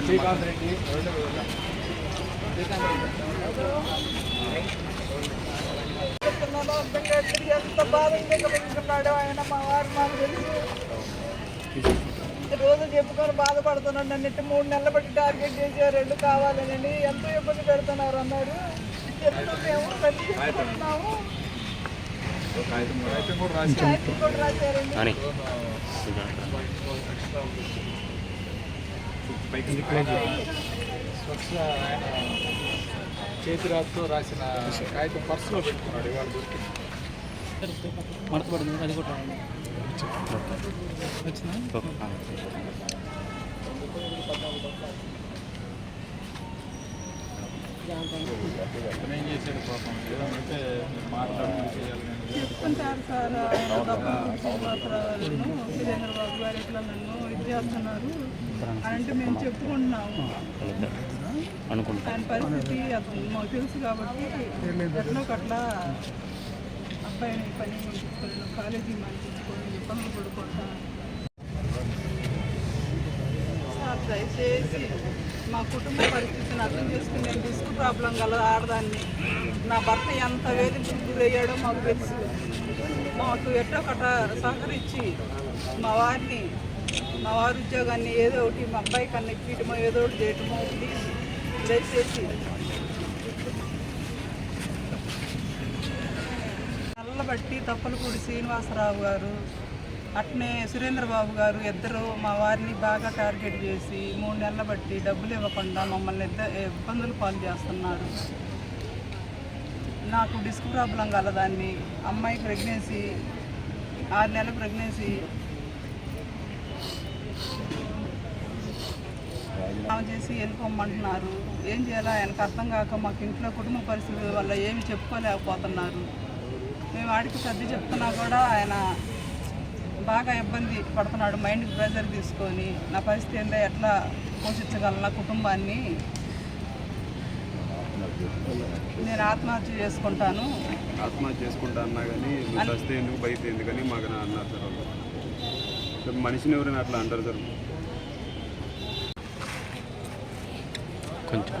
శ్రీకాంత్ రెడ్డి కావట్లేదు ఎంత బాధ ఆయన మా వారు మాకు తెలుసు రోజు చెప్పుకొని బాధపడుతున్నాను. నన్ను ఇట్టు మూడు నెలలు బట్టి టార్గెట్ చేసి రెండు కావాలని ఎంతో ఇబ్బంది పెడుతున్నారు అన్నారు. చెప్తూ మేము చెప్పుకుంటున్నాము కాగితం చేతిరాతో రాసిన కాగితం పర్సులో పెట్టుకున్నాడు ఇవాళ దొరికింది. మడతపడింది అది కూడా ఏం చేశాడు పాపం ఏదో అంటే మీరు సార్ సురేంద్ర బాబు గారు ఇట్లా నన్ను ఇది చేస్తున్నారు అని అంటే మేము చెప్పుకుంటున్నాము అనుకుంటా పరిస్థితి అతను మాకు తెలుసు కాబట్టి ఎట్లా ఒకట్లా అబ్బాయిని పని పంపించుకొని కాలేజీ పంపించుకొని ఇబ్బందులు పడుకుంటా. సార్ దయచేసి మా కుటుంబ పరిస్థితిని అర్థం చేసుకుని నేను డిస్క్ ప్రాబ్లం గల ఆడదాన్ని. నా భర్త ఎంత వేధింపులకు గురయ్యాడో మాకు తెలుసు. మాకు ఎట్టో సహకరించి మా వారిని మా వారి ఉద్యోగాన్ని ఏదో ఒకటి మా అబ్బాయి కన్నా ఇప్పించమో ఏదో ఒకటి చేయటమో ప్లీజ్ దయచేసి కాబట్టి తప్పలపూడి శ్రీనివాసరావు గారు అట్నే సురేంద్రబాబు గారు ఇద్దరు మా వారిని బాగా టార్గెట్ చేసి మూడు నెలల బట్టి డబ్బులు ఇవ్వకుండా మమ్మల్ని ఇద్దరు ఇబ్బందులు పాలు చేస్తున్నారు. నాకు డిస్క్ ప్రాబ్లం కలదాన్ని అమ్మాయి ప్రెగ్నెన్సీ ఆరు నెలల ప్రెగ్నెన్సీ ఆమె చేసి వెళ్ళిపోమంటున్నారు. ఏం చేయాలో ఆయనకు అర్థం కాక మాకు ఇంట్లో కుటుంబ పరిస్థితుల వల్ల ఏమి చెప్పుకోలేకపోతున్నారు. మేము వాడికి సర్ది చెప్తున్నా కూడా ఆయన బాగా ఇబ్బంది పడుతున్నాడు. మైండ్కి ప్రెషర్ తీసుకొని నా పరిస్థితి ఏంటో ఎట్లా పోషించగలను? కుటుంబాన్ని నేను ఆత్మహత్య చేసుకుంటాను. ఆత్మహత్య చేసుకుంటా అన్నా కానీ నువ్వు చస్తే ఎందుకు బయట ఎందుకని మాకు నా అన్నారు సార్ వాళ్ళు. సార్ మనిషిని ఎవరైనా అట్లా అంటారు సార్? కొంచెం.